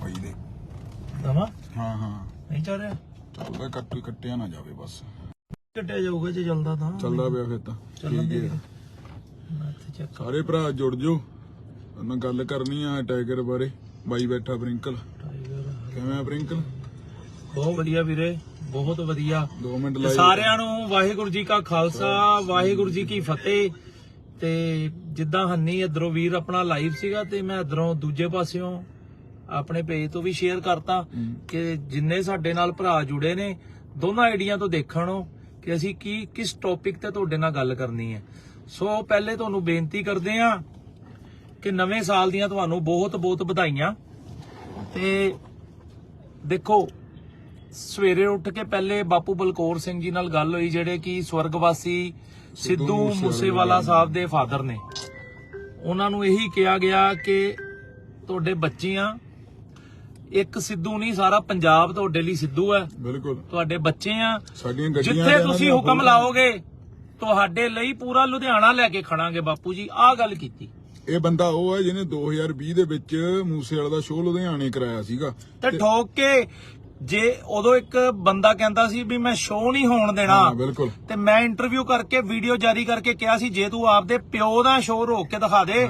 ਭਾਈ ਦੇ। ਦਵਾ ਹਾਂ ਹਾਂ। ਨਹੀਂ ਚੱਲ ਰਿਹਾ? ਚੱਲਦਾ ਕੱਟ ਕੱਟਿਆ ਨਾ ਜਾਵੇ ਬਸ। ਕੱਟਿਆ ਜਾਊਗਾ ਜੇ ਚੱਲਦਾ ਤਾਂ। ਚੱਲਦਾ ਪਿਆ ਫਿਰ ਤਾਂ। ਚੱਲਣ ਦੇ ਮੈਂ ਸਾਰੇ ਭਰਾ ਜੁੜ ਜਾਓ। ਉਹਨਾਂ ਗੱਲ ਕਰਨੀ ਆ ਟਾਈਗਰ ਬਾਰੇ। ਬਾਈ ਬੈਠਾ ਪ੍ਰਿੰਕਲ। ਕਿਵੇਂ ਆ ਪ੍ਰਿੰਕਲ? ਬਹੁਤ ਵਧੀਆ ਵੀਰੇ ਬਹੁਤ ਵਧੀਆ। 2 ਮਿੰਟ ਤੇ ਲਾਈਵ। ਸਾਰਿਆਂ ਨੂੰ ਵਾਹਿਗੁਰੂ ਜੀ ਕਾ ਖਾਲਸਾ ਵਾਹਿਗੁਰੂ ਜੀ ਕੀ ਫਤਿਹ। ਤੇ ਜਿੱਦਾਂ ਹੰਨੀ ਇਧਰੋਂ ਵੀਰ ਆਪਣਾ ਲਾਈਵ ਸੀਗਾ ਤੇ ਮੈਂ ਇਧਰੋਂ ਦੂਜੇ ਪਾਸਿਓਂ ਆਪਣੇ ਪੇਜ ਤੋਂ ਵੀ ਸ਼ੇਅਰ ਕਰਤਾ। ਕਿ ਜਿੰਨੇ ਸਾਡੇ ਨਾਲ ਭਰਾ ਜੁੜੇ ਨੇ ਦੋਨਾਂ ਆਈਡੀਆਂ ਤੋਂ ਦੇਖਣੋ ਕਿ ਅਸੀਂ ਕੀ ਕਿਸ ਟੌਪਿਕ ਤੇ ਤੁਹਾਡੇ ਨਾਲ ਗੱਲ ਕਰਨੀ ਹੈ। ਸੋ ਪਹਿਲੇ ਤੁਹਾਨੂੰ ਬੇਨਤੀ ਕਰਦੇ ਹਾਂ ਕਿ ਨਵੇਂ ਸਾਲ ਦੀਆਂ ਤੁਹਾਨੂੰ ਬਹੁਤ ਬਹੁਤ ਵਧਾਈਆਂ। ਤੇ ਦੇਖੋ ਸਵੇਰੇ ਉੱਠ ਕੇ ਪਹਿਲੇ ਬਾਪੂ ਬਲਕੌਰ ਸਿੰਘ ਜੀ ਨਾਲ ਗੱਲ ਹੋਈ ਜਿਹੜੇ ਕਿ ਸਵਰਗਵਾਸੀ ਸਿੱਧੂ ਮੂਸੇਵਾਲਾ ਸਾਹਿਬ ਦੇ ਫਾਦਰ ਨੇ। ਉਹਨਾਂ ਨੂੰ ਇਹੀ ਕਿਹਾ ਗਿਆ ਕਿ ਤੁਹਾਡੇ ਬੱਚੀਆਂ ਇੱਕ ਸਿੱਧੂ ਨਹੀਂ ਸਾਰਾ ਪੰਜਾਬ ਤੁਹਾਡੇ ਲਈ ਸਿੱਧੂ ਹੈ। ਬਿਲਕੁਲ। ਤੁਹਾਡੇ ਬੱਚੇ ਆ। ਸਾਡੀਆਂ ਗੱਡੀਆਂ ਜਿੱਥੇ ਤੁਸੀਂ ਹੁਕਮ ਲਾਓਗੇ ਤੁਹਾਡੇ ਲਈ ਪੂਰਾ ਲੁਧਿਆਣਾ ਲੈ ਕੇ ਖੜਾਂਗੇ ਬਾਪੂ ਜੀ। ਆਹ ਗੱਲ ਕੀਤੀ। ਇਹ ਬੰਦਾ ਉਹ ਹੈ ਜਿਹਨੇ 2020 ਦੇ ਵਿੱਚ ਮੂਸੇ ਵਾਲਾ ਦਾ ਸ਼ੋਅ ਲੁਧਿਆਣੇ ਕਰਾਇਆ ਸੀਗਾ। ਤੇ ਠੋਕ ਕੇ ਜੇ ਉਦੋਂ ਇੱਕ ਬੰਦਾ ਕਹਿੰਦਾ ਸੀ ਵੀ ਮੈਂ ਸ਼ੋਅ ਨਹੀਂ ਹੋਣ ਦੇਣਾ ਤੇ ਮੈਂ ਇੰਟਰਵਿਊ ਕਰਕੇ ਵੀਡੀਓ ਜਾਰੀ ਕਰਕੇ ਕਿਹਾ ਸੀ ਜੇ ਤੂੰ ਆਪਦੇ ਪਿਓ ਦਾ ਸ਼ੋਅ ਰੋਕ ਕੇ ਦਿਖਾ ਦੇ।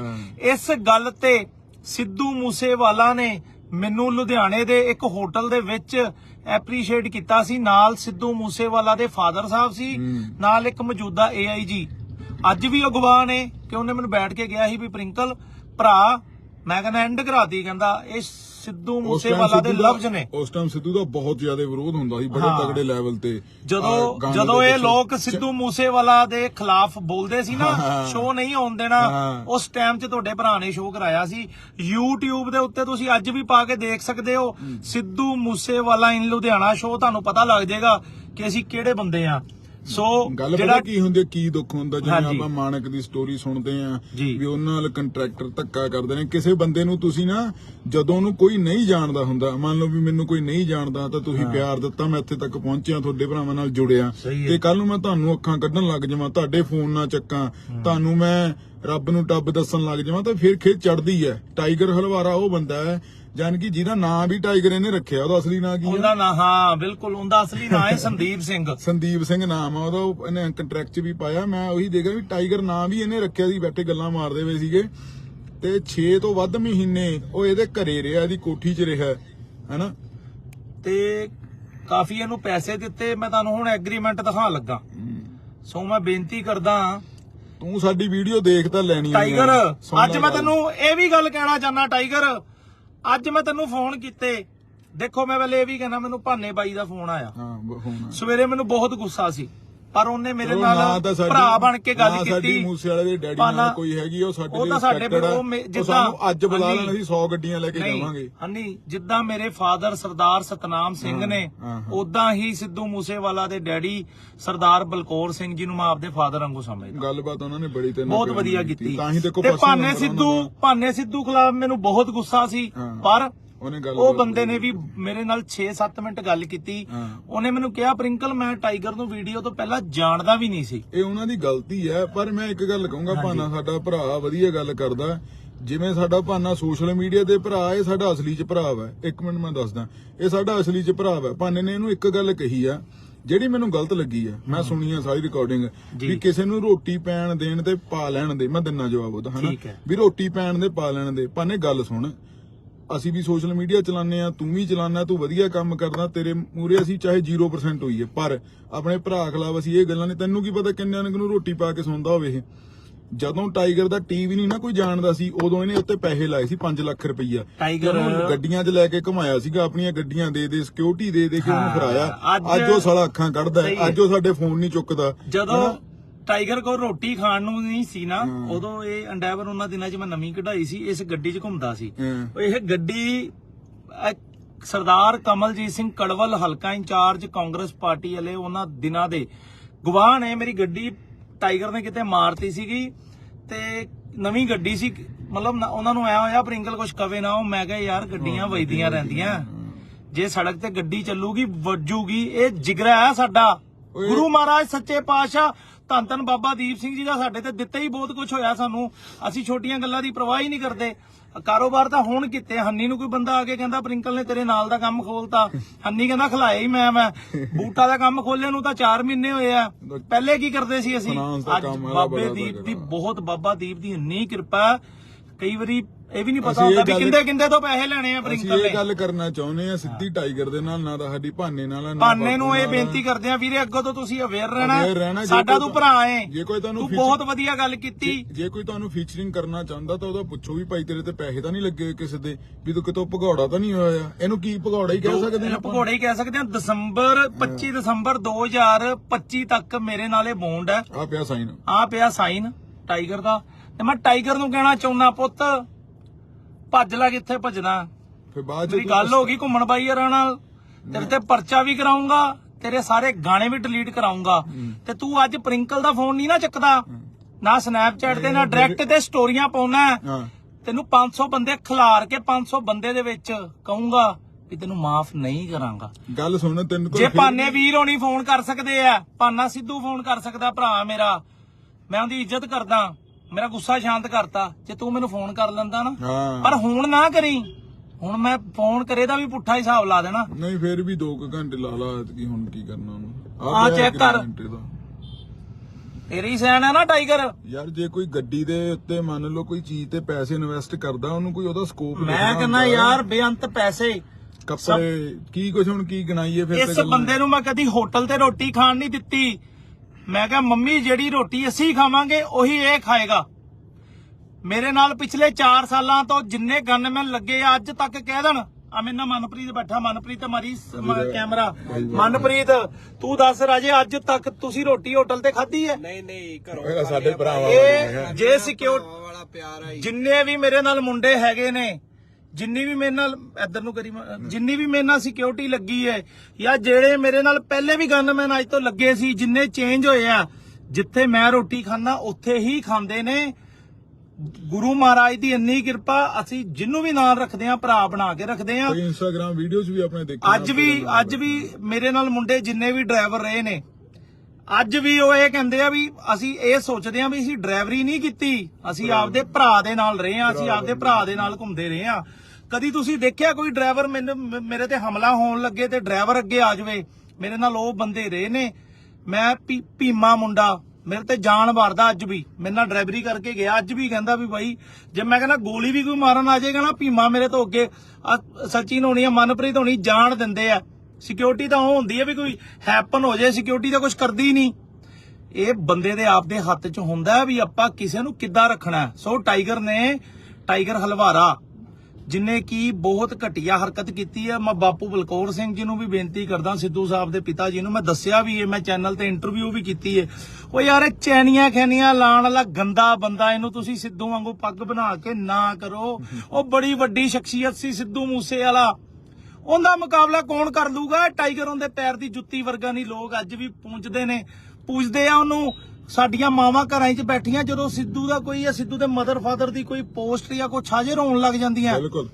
ਇਸ ਗੱਲ ਤੇ ਸਿੱਧੂ ਮੂਸੇਵਾਲਾ ਨੇ ਮੈਨੂੰ ਲੁਧਿਆਣੇ ਦੇ ਇੱਕ ਹੋਟਲ ਦੇ ਵਿੱਚ ਐਪਰੀਸ਼ੀਏਟ ਕੀਤਾ ਸੀ। ਨਾਲ ਸਿੱਧੂ ਮੂਸੇਵਾਲਾ ਦੇ ਫਾਦਰ ਸਾਹਿਬ ਸੀ। ਨਾਲ ਇੱਕ ਮੌਜੂਦਾ ਏਆਈਜੀ ਅੱਜ ਵੀ ਗਵਾਹ ਨੇ ਕਿ ਉਹਨੇ ਮੈਨੂੰ ਬੈਠ ਕੇ ਗਿਆ ਸੀ ਵੀ ਪ੍ਰਿੰਕਲ ਭਰਾ ਮੈਂ ਕਹਿੰਦਾ ਐਂਡ ਕਰਾਤੀ ਕਹਿੰਦਾ ਇਹ ਸਿੱਧੂ ਮੂਸੇਵਾਲਾ ਦੇ ਲਫ਼ਜ਼ ਨੇ ਉਸ ਟਾਈਮ ਸਿੱਧੂ ਦਾ ਬਹੁਤ ਜ਼ਿਆਦਾ ਵਿਰੋਧ ਹੁੰਦਾ ਸੀ ਬੜੇ। ਤਗੜੇ ਲੈਵਲ ਤੇ ਜਦੋਂ ਜਦੋਂ ਇਹ ਲੋਕ ਸਿੱਧੂ ਮੂਸੇਵਾਲਾ ਦੇ ਖਿਲਾਫ ਬੋਲਦੇ ਸੀ ਨਾ। ਸ਼ੋਅ ਨਹੀਂ ਆਉਣ ਦੇਣਾ। ਉਸ ਟਾਈਮ 'ਚ ਤੁਹਾਡੇ ਭਰਾ ਨੇ ਸ਼ੋਅ ਕਰਾਇਆ ਸੀ YouTube ਦੇ ਉੱਤੇ ਤੁਸੀਂ ਅੱਜ ਵੀ ਪਾ ਕੇ ਦੇਖ ਸਕਦੇ ਹੋ ਸਿੱਧੂ ਮੂਸੇਵਾਲਾ ਇਨ ਲੁਧਿਆਣਾ ਸ਼ੋਅ ਤੁਹਾਨੂੰ ਪਤਾ ਲੱਗ ਜਾਏਗਾ ਕਿ ਅਸੀਂ ਕਿਹੜੇ ਬੰਦੇ ਆ ਸੋ ਗੱਲ ਪਤਾ ਜਿਹੜਾ ਕੀ ਹੁੰਦੀ ਕੀ ਦੁੱਖ ਹੁੰਦਾ ਜਿਵੇਂ। ਆਪਾਂ ਮਾਨਕ ਦੀ ਸਟੋਰੀ ਸੁਣਦੇ ਆ। ਵੀ ਉਹਨਾਂ ਨਾਲ ਕੰਟਰੈਕਟਰ ਧੱਕਾ ਕਰਦੇ ਨੇ ਕਿਸੇ ਬੰਦੇ ਨੂੰ ਤੁਸੀਂ ਨਾ ਜਦੋਂ ਉਹਨੂੰ ਕੋਈ ਨਹੀਂ ਜਾਣਦਾ ਹੁੰਦਾ ਮੰਨ ਲਓ ਵੀ ਮੈਨੂੰ ਕੋਈ ਨਹੀਂ ਜਾਣਦਾ ਤਾਂ ਤੁਸੀਂ ਪਿਆਰ ਦਿੱਤਾ ਮੈਂ ਇੱਥੇ ਤੱਕ ਪਹੁੰਚਿਆ ਤੁਹਾਡੇ ਭਰਾਵਾਂ ਨਾਲ ਜੁੜਿਆ। ਤੇ ਕੱਲ ਨੂੰ ਮੈਂ ਤੁਹਾਨੂੰ ਅੱਖਾਂ ਕੱਢਣ ਲੱਗ ਜਾਵਾਂ ਤੁਹਾਡੇ ਫੋਨ ਨਾ ਚੱਕਾਂ ਤੁਹਾਨੂੰ ਮੈਂ ਰੱਬ ਨੂੰ ਟੱਬ ਦੱਸਣ ਲੱਗ ਜਾਵਾਂ ਤਾਂ ਫਿਰ ਖੇਚ ਚੜਦੀ ਹੈ ਟਾਈਗਰ ਹਲਵਾਰਾ ਉਹ ਬੰਦਾ ਹੈ ਜਾਨ ਕਿ ਜਿਹਦਾ ਨਾਂ ਵੀ ਟਾਈਗਰ ਇਹਨੇ ਰੱਖਿਆ ਉਹਦਾ ਅਸਲੀ ਨਾਂ ਕੀ ਹੈ ਉਹਦਾ ਨਾਂ ਹਾਂ ਬਿਲਕੁਲ ਉਹਦਾ ਅਸਲੀ ਨਾਂ ਹੈ ਸੰਦੀਪ ਸਿੰਘ। ਸੰਦੀਪ ਸਿੰਘ ਨਾਮ ਆ ਉਹਦਾ ਉਹ ਇਹਨੇ ਕੰਟਰੈਕਟ 'ਚ ਵੀ ਪਾਇਆ। ਮੈਂ ਉਹੀ ਦੇਖਿਆ ਵੀ ਟਾਈਗਰ ਨਾਮ ਵੀ ਇਹਨੇ ਰੱਖਿਆ ਸੀ ਬੈਠੇ ਗੱਲਾਂ ਮਾਰਦੇ ਹੋਏ ਸੀਗੇ। ਤੇ 6 ਤੋਂ ਵੱਧ ਮਹੀਨੇ ਉਹ ਇਹਦੇ ਘਰੇ ਰਿਹਾ ਇਹਦੀ ਕੋਠੀ 'ਚ ਰਿਹਾ ਹੈਨਾ? ਤੇ ਕਾਫੀ ਇਹਨੂੰ ਪੈਸੇ ਦਿੱਤੇ। ਮੈਂ ਤੁਹਾਨੂੰ ਹੁਣ ਐਗਰੀਮੈਂਟ ਦਿਖਾਉਣ ਲੱਗਾ। ਸੋ ਮੈਂ ਬੇਨਤੀ ਕਰਦਾ ਤੂੰ ਸਾਡੀ ਵੀਡੀਓ ਦੇਖ ਤਾਂ ਲੈਣੀ ਆ ਟਾਈਗਰ ਅੱਜ ਮੈਂ। ਤੈਨੂੰ ਇਹ ਵੀ ਗੱਲ ਕਹਿਣਾ ਚਾਹਨਾ ਟਾਈਗਰ। ਅੱਜ ਮੈਂ ਤੈਨੂੰ ਫੋਨ ਕੀਤੇ। ਦੇਖੋ ਮੈਂ ਪਹਿਲੇ ਇਹ ਵੀ ਕਹਿਣਾ ਮੈਨੂੰ ਭਾਨੇ ਬਾਈ ਦਾ ਫੋਨ ਆਇਆ। ਹਾਂ ਸਵੇਰੇ ਮੈਨੂੰ ਬਹੁਤ ਗੁੱਸਾ ਸੀ। ਪਰ ਉਹਨੇ ਮੇਰੇ ਨਾਲ ਭਰਾ ਬਣ ਕੇ ਗੱਲ ਕੀਤੀ ਸਾਡੀ ਮੂਸੇ ਵਾਲੇ ਦੇ ਡੈਡੀ ਨਾਲ ਕੋਈ ਹੈਗੀ ਉਹ ਸਾਡੇ ਉਹ ਲਈ ਤਾਂ ਸਾਡੇ। ਉਹ ਜਿੱਦਾਂ ਅੱਜ ਬੁਲਾ। ਲੈਣ ਅਸੀਂ 100 ਗੱਡੀਆਂ ਲੈ ਕੇ ਜਾਵਾਂਗੇ ਹਨੀ ਜਿੱਦਾਂ ਮੇਰੇ ਫਾਦਰ ਸਰਦਾਰ ਸਤਨਾਮ ਸਿੰਘ ਨੇ। ਉਦਾਂ ਹੀ ਸਿੱਧੂ ਮੂਸੇਵਾਲਾ ਦੇ ਡੈਡੀ ਸਰਦਾਰ ਬਲਕੌਰ ਸਿੰਘ ਜੀ ਨੂੰ ਮੈਂ ਆਪਦੇ ਫਾਦਰ ਵਾਂਗੂ ਸਮਝਦਾ ਗੱਲਬਾਤ ਉਹਨਾਂ ਨੇ ਬੜੀ ਤੇ ਨਾਲ ਬਹੁਤ ਵਧੀਆ ਕੀਤੀ ਤਾਂ ਹੀ ਦੇਖੋ ਤੇ ਭਾਨੇ ਸਿੱਧੂ। ਭਾਨੇ ਸਿੱਧੂ ਖਿਲਾਫ ਮੈਨੂੰ ਬਹੁਤ ਗੁੱਸਾ ਸੀ। ਪਰ ਉਹਨੇ ਗੱਲ ਉਹ ਬੰਦੇ ਨੇ ਵੀ ਮੇਰੇ ਨਾਲ 6-7 ਮਿੰਟ ਗੱਲ ਕੀਤੀ। ਉਹਨੇ ਮੈਨੂੰ ਕਿਹਾ ਪ੍ਰਿੰਕਲ ਮੈਂ ਟਾਈਗਰ ਨੂੰ ਵੀਡੀਓ ਤੋਂ ਪਹਿਲਾਂ ਜਾਣਦਾ ਵੀ ਨਹੀਂ ਸੀ। ਇਹ ਉਹਨਾਂ ਦੀ ਗਲਤੀ ਹੈ ਪਰ ਮੈਂ ਇੱਕ ਗੱਲ ਕਹੂੰਗਾ ਭਾਨਾ ਸਾਡਾ ਭਰਾ ਵਧੀਆ ਗੱਲ ਕਰਦਾ। ਜਿਵੇਂ ਸਾਡਾ ਭਾਨਾ ਸੋਸ਼ਲ ਮੀਡੀਆ ਦੇ ਭਰਾ ਇਹ ਸਾਡਾ ਅਸਲੀ ਚ ਭਰਾ ਵਾ। ਇੱਕ ਮਿੰਟ ਮੈਂ ਦੱਸਦਾ। ਇਹ ਸਾਡਾ ਅਸਲੀ ਚ ਭਰਾ ਵਾ। ਭਾਨੇ ਨੇ ਇਹਨੂੰ ਇੱਕ ਗੱਲ ਕਹੀ ਆ ਜਿਹੜੀ ਮੈਨੂੰ ਗਲਤ ਲੱਗੀ ਆ। ਮੈਂ ਸੁਣੀ ਆ ਸਾਰੀ ਰਿਕਾਰਡਿੰਗ। ਵੀ ਕਿਸੇ ਨੂੰ ਰੋਟੀ ਪੈਣ ਦੇਣ ਤੇ ਪਾ ਲੈਣ ਦੇ। ਮੈਂ ਦਿੰਨਾ ਜਵਾਬ ਉਹਦਾ ਹਨਾ। ਵੀ ਰੋਟੀ ਪੈਣ ਦੇ ਪਾ ਲੈਣ ਦੇ। ਭਾਨੇ ਗੱਲ ਸੁਣ। ਅਸੀਂ ਵੀ ਸੋਸ਼ਲ ਮੀਡੀਆ ਚਲਾਉਂਦੇ ਆ ਤੂੰ ਵੀ ਚਲਾਉਂਦਾ ਤੂੰ ਵਧੀਆ ਕੰਮ ਕਰਦਾ ਤੇਰੇ ਮੂਰੇ ਅਸੀਂ ਚਾਹੇ 0% ਹੋਈਏ। ਪਰ ਆਪਣੇ ਭਰਾ ਖਿਲਾਫ ਅਸੀਂ ਇਹ ਗੱਲਾਂ ਨੇ ਤੈਨੂੰ ਕੀ ਪਤਾ ਕਿੰਨਿਆਂ ਨੂੰ ਰੋਟੀ ਪਾ ਕੇ ਸੌਂਦਾ ਹੋਵੇ ਇਹ। ਜਦੋਂ ਟਾਈਗਰ ਦਾ ਟੀਵੀ ਨਹੀਂ ਨਾ ਕੋਈ ਜਾਣਦਾ ਸੀ ਉਦੋਂ ਇਹਨੇ ਉੱਤੇ ਪੈਸੇ ਲਾਏ ਸੀ 5 ਲੱਖ ਰੁਪਈਆ। ਟਾਈਗਰ- ਗੱਡੀਆਂ 'ਚ ਲੈ ਕੇ ਘੁਮਾਇਆ ਸੀਗਾ ਆਪਣੀਆਂ ਗੱਡੀਆਂ ਦੇ ਦੇ ਸਿਕਿਉਰਿਟੀ ਦੇ ਦੇ ਕੇ ਉਹਨੂੰ ਫਿਰਾਇਆ ਅੱਜ- ਉਹ ਸਾਲਾ ਅੱਖਾਂ ਕੱਢਦਾ। ਅੱਜ ਉਹ ਸਾਡੇ ਫੋਨ ਨਹੀਂ ਚੁੱਕਦਾ। ਜਦੋਂ? ਟਾਈਗਰ ਕੋਲ ਰੋਟੀ ਖਾਣ ਨੂੰ ਨਹੀਂ ਸੀ ਨਾ। ਉਦੋਂ ਇਹ ਅੰਡੈਵਰ ਉਹਨਾਂ ਦਿਨਾਂ 'ਚ ਮੈਂ ਨਵੀਂ ਕਢਾਈ ਸੀ ਇਸ ਗੱਡੀ 'ਚ ਘੁੰਮਦਾ ਸੀ। ਇਹ ਗੱਡੀ ਸਰਦਾਰ ਕਮਲਜੀਤ ਸਿੰਘ ਕੜਵਲ ਹਲਕਾ ਇੰਚਾਰਜ ਕਾਂਗਰਸ ਪਾਰਟੀ ਵਾਲੇ ਉਹਨਾਂ ਦਿਨਾਂ ਦੇ ਗਵਾਹ ਨੇ ਮੇਰੀ ਗੱਡੀ ਟਾਈਗਰ ਨੇ ਕਿਤੇ ਮਾਰਤੀ ਸੀਗੀ ਤੇ ਨਵੀਂ ਗੱਡੀ ਸੀ ਮਤਲਬ ਉਹਨਾਂ ਨੂੰ ਆਇਆ ਹੋਇਆ ਪ੍ਰਿੰਕਲ ਕੁਝ ਕਵੇ ਨਾ ਉਹ ਮੈਂ ਕਿਹਾ ਯਾਰ ਗੱਡੀਆਂ ਵਜਦੀਆਂ ਰਹਿੰਦੀਆਂ ਜੇ ਸੜਕ ਤੇ ਗੱਡੀ ਚੱਲੂਗੀ ਵੱਜੂਗੀ ਇਹ ਜਿਗਰਾ ਹੈ ਸਾਡਾ। ਗੁਰੂ ਮਹਾਰਾਜ ਸੱਚੇ ਪਾਤਸ਼ਾਹ ਧੰਨ ਧੰਨ ਬਾਬਾ ਦੀਪ ਸਿੰਘ ਜੀ ਦਾ ਸਾਡੇ ਤੇ ਦਿੱਤੇ ਹੀ ਬਹੁਤ ਕੁਝ ਹੋਇਆ ਸਾਨੂੰ। ਅਸੀਂ ਛੋਟੀਆਂ ਗੱਲਾਂ ਦੀ ਪਰਵਾਹ ਹੀ ਨਹੀਂ ਕਰਦੇ। ਕਾਰੋਬਾਰ ਤਾਂ ਹੁਣ ਕਿਤੇ ਹੰਨੀ ਨੂੰ ਕੋਈ ਬੰਦਾ ਆ ਕੇ ਕਹਿੰਦਾ ਪ੍ਰਿੰਕਲ ਨੇ ਤੇਰੇ ਨਾਲ ਦਾ ਕੰਮ ਖੋਲਤਾ। ਹੰਨੀ ਕਹਿੰਦਾ ਖਲਾਇਆ ਹੀ ਮੈਂ ਮੈਂ। ਬੂਟਾ ਦਾ ਕੰਮ ਖੋਲ੍ਹੇ ਨੂੰ ਤਾਂ 4 ਮਹੀਨੇ ਹੋਏ ਆ। ਪਹਿਲੇ ਕੀ ਕਰਦੇ ਸੀ ਅਸੀਂ? ਅੱਜ ਬਾਬੇ ਦੀਪ ਦੀ। ਬਹੁਤ ਬਾਬਾ ਦੀਪ ਦੀ ਇੰਨੀ ਕਿਰਪਾ। ਕਈ ਵਾਰੀ ਇਹ ਵੀ ਨਹੀਂ ਪਤਾ ਹੁੰਦਾ ਵੀ ਕਿੰਦੇ ਕਿੰਦੇ ਤੋਂ ਪੈਸੇ ਲੈਣੇ ਆ ਅਸੀਂ ਪ੍ਰਿੰਕਲ ਇਹ ਨੇ। ਗੱਲ ਕਰਨਾ ਚਾਹੁੰਦੇ ਆ ਸਿੱਧੀ ਟਾਈਗਰ ਦੇ ਨਾਲ ਨਾ ਤਾਂ ਸਾਡੀ ਭਾਨੇ ਨਾਲ ਆ, ਨਾ ਭਾਨੇ ਨੂੰ ਇਹ ਆ। ਬੇਨਤੀ ਕਰਦੇ ਆ ਵੀਰੇ ਅੱਗੋਂ ਤੋਂ ਤੁਸੀਂ ਅਵੇਅਰ Aware ਰਹਿਣਾ, ਰਹਿਣਾ ਜੇ ਸਾਡਾ ਕੋਈ ਤੂੰ ਭਰਾ ਏ। ਜੇ ਕੋਈ ਤੁਹਾਨੂੰ ਤੂੰ feature- ਬਹੁਤ ਵਧੀਆ ਗੱਲ ਕੀਤੀ। ਜੇ- ਕੋਈ ਤੁਹਾਨੂੰ ਫੀਚਰਿੰਗ ਕਰਨਾ ਚਾਹੁੰਦਾ ਤਾਂ ਉਹਦਾ ਪੁੱਛੋ ਵੀ ਭਾਈ ਤੇਰੇ ਤੇ ਪੈਸੇ ਤਾਂ ਨਹੀਂ ਲੱਗੇ ਕਿਸੇ ਦੇ ਵੀ ਤੂੰ ਕਿਤੋਂ ਭਗੌੜਾ ਤਾਂ ਨਹੀਂ ਹੋਇਆ? ਇਹਨੂੰ ਕੀ ਭਗੌੜਾ ਹੀ ਕਹਿ ਸਕਦੇ ਆ ਆਪਾਂ? ਭਗੌੜੇ ਹੀ ਕਹਿ ਸਕਦੇ ਆ ਦਸੰਬਰ 25 ਦਸੰਬਰ 2025 ਤੱਕ ਮੇਰੇ ਨਾਲ ਇਹ ਬੌਂਡ ਹੈ। ਆ ਪਿਆ ਸਾਈਨ ਆ ਪਿਆ ਸਾਈਨ ਟਾਈਗਰ ਦਾ। ਤੇ ਮੈਂ ਟਾਈਗਰ ਨੂੰ ਕਹਿਣਾ ਚਾਹੁੰਦਾ ਪੁੱਤ ਭੱਜ ਲੈ ਕਿੱਥੇ ਭੱਜਣਾ। ਫਿਰ ਬਾਅਦ ਚ ਮੇਰੀ ਗੱਲ ਹੋ ਗਈ ਘੁੰਮਣ ਬਾਈ ਯਾਰਾਂ ਨਾਲ। ਤੇਰੇ ਤੇ ਪਰਚਾ ਵੀ ਕਰਾਉਂਗਾ ਤੇਰੇ ਸਾਰੇ ਗਾਣੇ ਵੀ ਡਿਲੀਟ ਕਰਾਉਂਗਾ। ਤੇ ਤੂੰ ਅੱਜ ਪ੍ਰਿੰਕਲ ਦਾ ਫੋਨ ਨਹੀਂ ਨਾ ਚੱਕਦਾ ਨਾ ਸਨੈਪਚੈਟ ਤੇ ਨਾ ਡਾਇਰੈਕਟ ਤੇ ਸਟੋਰੀਆਂ ਪਾਉਣਾ। ਹਾਂ। ਤੈਨੂੰ 500 ਬੰਦੇ ਖਿਲਾਰ ਕੇ 500 ਬੰਦੇ ਦੇ ਵਿੱਚ ਕਹੂੰਗਾ ਵੀ ਤੈਨੂੰ ਮਾਫ ਨਹੀਂ ਕਰਾਂਗਾ। ਗੱਲ ਸੁਣ ਤੈਨੂੰ ਜੇ ਪਾਨੇ ਵੀਰ ਹੋਣੀ ਫੋਨ ਕਰ ਸਕਦੇ ਆ ਪਾਨਾ ਸਿੱਧੂ ਫੋਨ ਕਰ ਸਕਦਾ ਭਰਾ ਮੇਰਾ। ਮੈਂ ਉਹਦੀ ਇੱਜ਼ਤ ਕਰਦਾ। ਮੇਰਾ ਗੁੱਸਾ ਸ਼ਾਂਤ ਕਰਤਾ ਜੇ ਤੂੰ ਮੈਨੂੰ ਫੋਨ ਕਰ ਲੈਂਦਾ ਨਾ। ਹਾਂ। ਪਰ ਹੁਣ ਨਾ ਕਰੀ। ਹੁਣ ਮੈਂ ਫੋਨ ਕਰੇ ਦਾ ਵੀ ਪੁੱਠਾ ਹਿਸਾਬ ਲਾ ਦੇਣਾ। ਨਹੀਂ ਫਿਰ ਵੀ 2 ਘੰਟੇ ਲਾ ਲਾ ਕਿ ਹੁਣ ਕੀ ਕਰਨਾ ਉਹਨੂੰ। ਆਹ check ਕਰ। ਤੇਰੀ ਸੈਨ ਹੈ ਨਾ ਟਾਈਗਰ? ਯਾਰ ਜੇ ਕੋਈ ਗੱਡੀ ਦੇ ਉੱਤੇ ਮੰਨ ਲਓ ਕੋਈ ਚੀਜ਼ ਤੇ ਪੈਸੇ ਇਨਵੈਸਟ ਕਰਦਾ ਉਹਨੂੰ ਕੋਈ ਉਹਦਾ ਸਕੋਪ ਮੈਂ ਕਹਿੰਦਾ ਯਾਰ ਬੇਅੰਤ ਪੈਸੇ। ਕੱਪੜੇ ਕੀ ਕੁਝ ਹੁਣ ਕੀ ਗਣਾਈਏ ਫਿਰ ਤੇ ਇਸ ਗੱਲਾਂ? ਬੰਦੇ ਨੂੰ ਮੈਂ ਕਦੀ ਹੋਟਲ ਤੇ ਰੋਟੀ ਖਾਣ ਨਹੀਂ ਦਿੱਤੀ। ਮੈਂ ਕਿਹਾ ਮੰਮੀ ਜਿਹੜੀ ਰੋਟੀ ਅਸੀਂ ਖਾਵਾਂਗੇ ਉਹੀ ਇਹ ਖਾਏਗਾ। ਮੇਰੇ ਨਾਲ ਪਿਛਲੇ 4 ਸਾਲਾਂ ਤੋਂ ਜਿੰਨੇ ਗਨਮੈਨ ਲੱਗੇ ਆ ਅੱਜ ਤੱਕ ਕਹਿ ਦੇਣ ਆ ਮੇਰੇ ਨਾਲ ਮਨਪ੍ਰੀਤ ਬੈਠਾ ਮਨਪ੍ਰੀਤ ਮਾਰੀ ਕੈਮਰਾ। ਮਨਪ੍ਰੀਤ ਤੂੰ ਦੱਸ ਰਾਜੇ ਅੱਜ ਤੱਕ ਤੁਸੀਂ ਰੋਟੀ ਹੋਟਲ ਤੇ ਖਾਧੀ ਹੈ? ਨਹੀਂ ਨਹੀਂ ਘਰੋਂ ਇਹ ਸਾਡੇ ਭਰਾਵਾਂ ਇਹ ਜੇ ਸਿਕਿਉਰ ਵਾਲਾ ਪਿਆਰ ਹੈ। ਜਿੰਨੇ ਵੀ ਮੇਰੇ ਨਾਲ ਮੁੰਡੇ ਹੈਗੇ ਨੇ ਜਿੰਨੀ ਵੀ ਮੇਰੇ ਨਾਲ ਇੱਧਰ ਨੂੰ ਕਰੀ ਮ- ਜਿੰਨੀ ਵੀ ਮੇਰੇ ਨਾਲ ਸਿਕਿਉਰਿਟੀ ਲੱਗੀ ਹੈ ਜਾਂ ਜਿਹੜੇ ਮੇਰੇ ਨਾਲ ਪਹਿਲੇ ਵੀ ਗਨਮੈਨ ਅੱਜ ਤੋਂ ਲੱਗੇ ਸੀ ਜਿੰਨੇ ਚੇਂਜ ਹੋਏ ਆ ਜਿੱਥੇ ਮੈਂ ਰੋਟੀ ਖਾਂਦਾ ਉੱਥੇ ਹੀ ਖਾਂਦੇ ਨੇ। ਗੁਰੂ ਮਹਾਰਾਜ ਦੀ ਇੰਨੀ ਕਿਰਪਾ ਅਸੀਂ ਜਿੰਨੂੰ ਵੀ ਨਾਲ ਰੱਖਦੇ ਆ ਭਰਾ ਬਣਾ ਕੇ ਰੱਖਦੇ ਆ ਕੋਈ ਇੰਸਟਾਗ੍ਰam ਵੀਡੀਓਜ਼ ਵੀ ਆਪਣੇ ਦੇਖੇ ਅੱਜ ਵੀ ਅੱਜ ਵੀ ਮੇਰੇ ਨਾਲ ਮੁੰਡੇ ਜਿੰਨੇ ਵੀ ਡਰਾਈਵਰ ਰਹੇ ਨੇ ਅੱਜ ਵੀ ਉਹ ਇਹ ਕਹਿੰਦੇ ਆ ਵੀ ਅਸੀਂ ਇਹ ਸੋਚਦੇ ਆ ਵੀ ਅਸੀਂ ਡਰਾਈਵਰੀ ਨਹੀਂ ਕੀਤੀ ਅਸੀਂ ਆਪਦੇ ਭਰਾ ਦੇ ਨਾਲ ਰਹੇ ਆ ਅਸੀਂ ਆਪਦੇ ਭਰਾ ਦੇ ਨਾਲ ਘੁੰਮਦੇ ਰਹੇ ਆ ਕਦੀ ਤੁਸੀਂ ਦੇਖਿਆ ਕੋਈ ਡਰਾਈਵਰ ਮੈਨੂੰ ਮੇਰੇ ਤੇ ਹਮਲਾ ਹੋਣ ਲੱਗੇ ਤੇ ਡਰਾਈਵਰ ਅੱਗੇ ਆ ਜਾਵੇ? ਮੇਰੇ ਨਾਲ ਉਹ ਬੰਦੇ ਰਹੇ ਨੇ। ਮੈਂ ਭੀਮਾ ਮੁੰਡਾ, ਮੇਰੇ ਤੇ ਜਾਨ ਵਾਰਦਾ ਅੱਜ ਵੀ। ਮੇਰੇ ਨਾਲ ਡਰਾਈਵਰੀ ਕਰਕੇ ਗਿਆ। ਅੱਜ ਵੀ ਕਹਿੰਦਾ ਵੀ ਬਾਈ, ਜੇ ਮੈਂ ਕਹਿੰਦਾ ਗੋਲੀ ਵੀ ਕੋਈ ਮਾਰਨ ਆ ਜਾਏਗਾ ਨਾ, ਭੀਮਾ ਮੇਰੇ ਤੋਂ ਅੱਗੇ ਆਹ ਸਚਿਨ ਹੋਣੀ ਆ, ਮਨਪ੍ਰੀਤ ਹੋਣੀ ਜਾਨ ਦਿੰਦੇ ਆ। ਸਿਕਿਉਰਿਟੀ ਤਾਂ ਉਹ ਹੁੰਦੀ ਹੈ ਵੀ ਕੋਈ ਹੈਪਨ ਹੋ ਜਾਏ ਸਿਕਿਉਰਿਟੀ ਤਾਂ ਕੁਝ ਕਰਦੀ ਨਹੀਂ ਇਹ ਬੰਦੇ ਦੇ ਆਪ ਦੇ ਹੱਥ 'ਚ ਹੁੰਦਾ ਵੀ ਆਪਾਂ ਕਿਸੇ ਨੂੰ ਕਿੱਦਾਂ ਰੱਖਣਾ। ਸੋ ਟਾਈਗਰ ਨੇ, ਟਾਈਗਰ ਹਲਵਾਰਾ ਜਿਨੇ ਕੀ ਬਹੁਤ ਘਟੀਆ ਹਰਕਤ ਕੀਤੀ ਹੈ। ਮੈਂ ਬਾਪੂ ਬਲਕੌਰ ਸਿੰਘ ਜੀ ਨੂੰ ਵੀ ਬੇਨਤੀ ਕਰਦਾ, ਸਿੱਧੂ ਸਾਹਿਬ ਦੇ ਪਿਤਾ ਜੀ ਨੂੰ। ਮੈਂ ਦੱਸਿਆ ਵੀ ਇਹ, ਮੈਂ ਚੈਨਲ ਤੇ ਇੰਟਰਵਿਊ ਵੀ ਕੀਤੀ ਹੈ। ਉਹ ਯਾਰ, ਇਹ ਚੈਨੀਆਂ ਖੈਨੀਆਂ ਲਾਣ ਵਾਲਾ ਗੰਦਾ ਬੰਦਾ, ਇਹਨੂੰ ਤੁਸੀਂ ਸਿੱਧੂ ਵਾਂਗੂ ਪੱਗ ਬਣਾ ਕੇ ਨਾ ਕਰੋ। ਉਹ ਬੜੀ ਵੱਡੀ ਸ਼ਖਸੀਅਤ ਸੀ ਸਿੱਧੂ ਮੂਸੇ ਵਾਲਾ ਉਹਦਾ ਮੁਕਾਬਲਾ ਕੌਣ ਕਰ ਲੂਗਾ ਟਾਈਗਰ ਉਹਦੇ ਪੈਰ ਦੀ ਜੁੱਤੀ ਵਰਗਾ ਨਹੀਂ। ਲੋਕ ਅੱਜ ਵੀ ਪੂੰਝਦੇ ਨੇ। ਪੂਜਦੇ ਆ ਉਹਨੂੰ। ਸਾਡੀਆਂ ਮਾਵਾਂ ਘਰਾਂ 'ਚ ਬੈਠੀਆਂ ਜਦੋਂ ਸਿੱਧੂ ਦਾ ਕੋਈ ਜਾਂ ਸਿੱਧੂ ਦੇ ਮਦਰ ਫਾਦਰ ਦੀ ਕੋਈ ਪੋਸਟ ਜਾਂ ਕੁਛ ਹਾਜ਼ਰ ਹੋਣ ਲੱਗ ਜਾਂਦੀਆਂ। ਬਿਲਕੁਲ।